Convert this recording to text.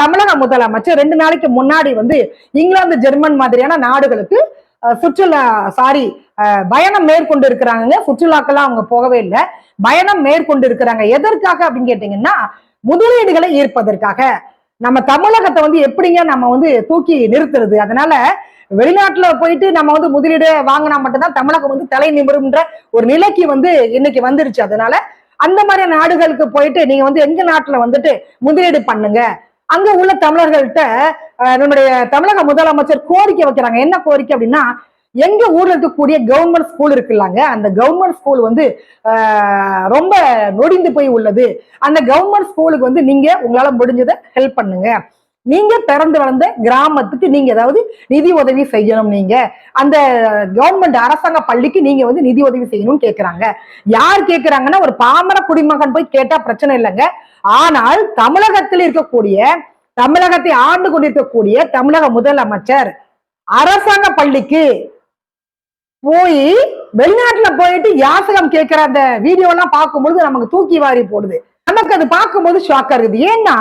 தமிழக முதலமைச்சர் ரெண்டு நாளைக்கு முன்னாடி வந்து இங்கிலாந்து ஜெர்மன் மாதிரியான நாடுகளுக்கு சுற்றுலா சாரி பயணம் மேற்கொண்டு இருக்கிறாங்க சுற்றுலாக்கெல்லாம் அவங்க போகவே இல்லை. பயணம் மேற்கொண்டு இருக்கிறாங்க எதற்காக அப்படின்னு கேட்டீங்கன்னா முதலீடுகளை ஈர்ப்பதற்காக. நம்ம தமிழகத்தை வந்து எப்படிங்க நம்ம வந்து தூக்கி நிறுத்துறது? அதனால வெளிநாட்டுல போயிட்டு நம்ம வந்து முதலீடு வாங்கினா மட்டும்தான் தமிழகம் வந்து தலை நிமிரும்ன்ற ஒரு நிலைக்கு வந்து இன்னைக்கு வந்துருச்சு. அதனால அந்த மாதிரி நாடுகளுக்கு போயிட்டு நீங்க வந்து எங்க நாட்டுல வந்துட்டு முதலீடு பண்ணுங்க? அங்க உள்ள தமிழர்கள்ட்ட நம்முடைய தமிழக முதலமைச்சர் கோரிக்கை வைக்கிறாங்க. என்ன கோரிக்கை அப்படின்னா எங்க ஊர்ல இருக்கக்கூடிய கவர்மெண்ட் ஸ்கூல் இருக்குல்லாங்க. அந்த கவர்மெண்ட் ஸ்கூல் வந்து ரொம்ப நொடிந்து போய் உள்ளது. அந்த கவர்மெண்ட் ஸ்கூலுக்கு வந்து நீங்க உங்களால முடிஞ்சதை ஹெல்ப் பண்ணுங்க. நீங்க பிறந்து வளர்ந்த கிராமத்துக்கு நீங்க ஏதாவது நிதி உதவி செய்யணும் நீங்க. அந்த கவர்மெண்ட் அரசாங்க பள்ளிக்கு நீங்க வந்து நிதி உதவி செய்யணும்னு கேக்குறாங்க. யார் கேக்குறாங்கன்னா ஒரு பாமர குடிமகன் போய் கேட்டா பிரச்சனை இல்லைங்க. ஆனால் தமிழகத்தில் இருக்கக்கூடிய தமிழகத்தை ஆண்டு கொண்டிருக்கக்கூடிய தமிழக முதலமைச்சர் அரசாங்க பள்ளிக்கு போய் வெளிநாட்டுல போயிட்டு யாசகம் கேட்கிற அந்த வீடியோ எல்லாம் பார்க்கும்பொழுது நமக்கு தூக்கி வாரி போடுது. நமக்கு அது பார்க்கும்போது ஷாக்கா இருக்குது. ஏன்னா